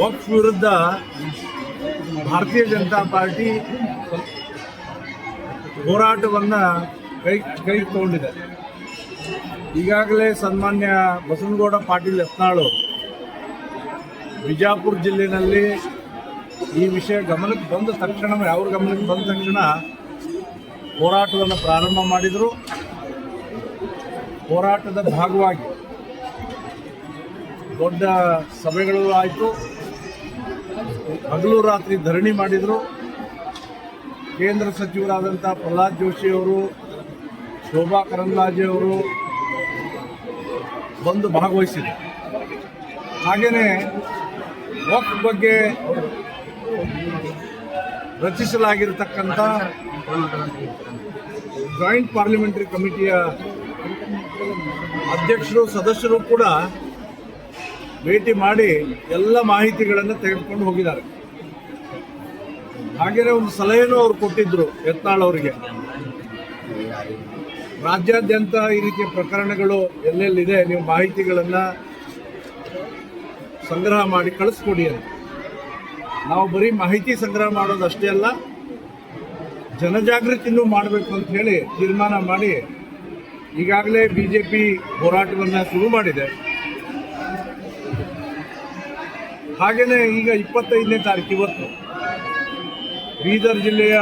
ವಕ್ಫ್ ವಿರುದ್ಧ ಭಾರತೀಯ ಜನತಾ ಪಾರ್ಟಿ ಹೋರಾಟವನ್ನು ಕೈ ಕೈ ತಗೊಂಡಿದೆ. ಈಗಾಗಲೇ ಸನ್ಮಾನ್ಯ ಬಸವನಗೌಡ ಪಾಟೀಲ್ ಯತ್ನಾಳು ಬಿಜಾಪುರ ಜಿಲ್ಲೆಯಲ್ಲಿ ಈ ವಿಷಯ ಗಮನಕ್ಕೆ ಬಂದ ತಕ್ಷಣ, ಅವ್ರ ಗಮನಕ್ಕೆ ಬಂದ ತಕ್ಷಣ ಹೋರಾಟವನ್ನು ಪ್ರಾರಂಭ ಮಾಡಿದರು. ಹೋರಾಟದ ಭಾಗವಾಗಿ ದೊಡ್ಡ ಸಭೆಗಳು ಆಯಿತು. ಹಗಲು ರಾತ್ರಿ ಧರಣಿ ಮಾಡಿದರು. ಕೇಂದ್ರ ಸಚಿವರಾದಂಥ ಪ್ರಹ್ಲಾದ್ ಜೋಶಿ ಅವರು, ಶೋಭಾ ಕರಂದ್ಲಾಜೆ ಅವರು ಬಂದು ಭಾಗವಹಿಸಿದರು. ಹಾಗೆಯೇ ವಕ್ ಬಗ್ಗೆ ರಚಿಸಲಾಗಿರತಕ್ಕಂಥ ಜಾಯಿಂಟ್ ಪಾರ್ಲಿಮೆಂಟರಿ ಕಮಿಟಿಯ ಅಧ್ಯಕ್ಷರು, ಸದಸ್ಯರು ಕೂಡ ಭೇಟಿ ಮಾಡಿ ಎಲ್ಲ ಮಾಹಿತಿಗಳನ್ನು ತೆಗೆದುಕೊಂಡು ಹೋಗಿದ್ದಾರೆ. ಹಾಗೆಯೇ ಒಂದು ಸಲಹೆನೂ ಅವರು ಕೊಟ್ಟಿದ್ದರು ಯತ್ನಾಳ್ ಅವರಿಗೆ. ರಾಜ್ಯಾದ್ಯಂತ ಈ ರೀತಿಯ ಪ್ರಕರಣಗಳು ಎಲ್ಲೆಲ್ಲಿದೆ ನೀವು ಮಾಹಿತಿಗಳನ್ನು ಸಂಗ್ರಹ ಮಾಡಿ ಕಳಿಸ್ಕೊಡಿ ಅಂತ. ನಾವು ಬರೀ ಮಾಹಿತಿ ಸಂಗ್ರಹ ಮಾಡೋದು ಅಷ್ಟೇ ಅಲ್ಲ, ಜನಜಾಗೃತಿನೂ ಮಾಡಬೇಕು ಅಂತ ಹೇಳಿ ತೀರ್ಮಾನ ಮಾಡಿ ಈಗಾಗಲೇ ಬಿ ಜೆ ಪಿ ಹೋರಾಟವನ್ನು ಶುರು ಮಾಡಿದೆ. ಹಾಗೆಯೇ ಈಗ ಇಪ್ಪತ್ತೈದನೇ ತಾರೀಕು ಇವತ್ತು. ಬೀದರ್ ಜಿಲ್ಲೆಯ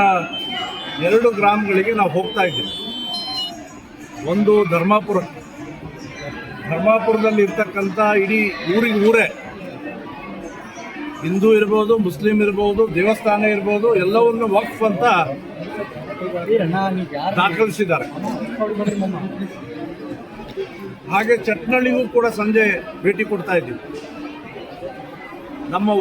ಎರಡು ಗ್ರಾಮಗಳಿಗೆ ನಾವು ಹೋಗ್ತಾ ಇದ್ದೀವಿ. ಒಂದು ಧರ್ಮಾಪುರ. ಧರ್ಮಾಪುರದಲ್ಲಿ ಇರ್ತಕ್ಕಂಥ ಇಡೀ ಊರಿಗೆ ಊರೇ. ಹಿಂದೂ ಇರ್ಬೋದು, ಮುಸ್ಲಿಂ ಇರ್ಬೋದು, ದೇವಸ್ಥಾನ ಇರ್ಬೋದು, ಎಲ್ಲವನ್ನು ವಕ್ಫ್ ಅಂತ ದಾಖಲಿಸಿದ್ದಾರೆ. ಹಾಗೆ ಚಟ್ನಳ್ಳಿಗೂ ಕೂಡ ಸಂಜೆ ಭೇಟಿ ಕೊಡ್ತಾ ಇದ್ದೀವಿ. ನಮ್ಮ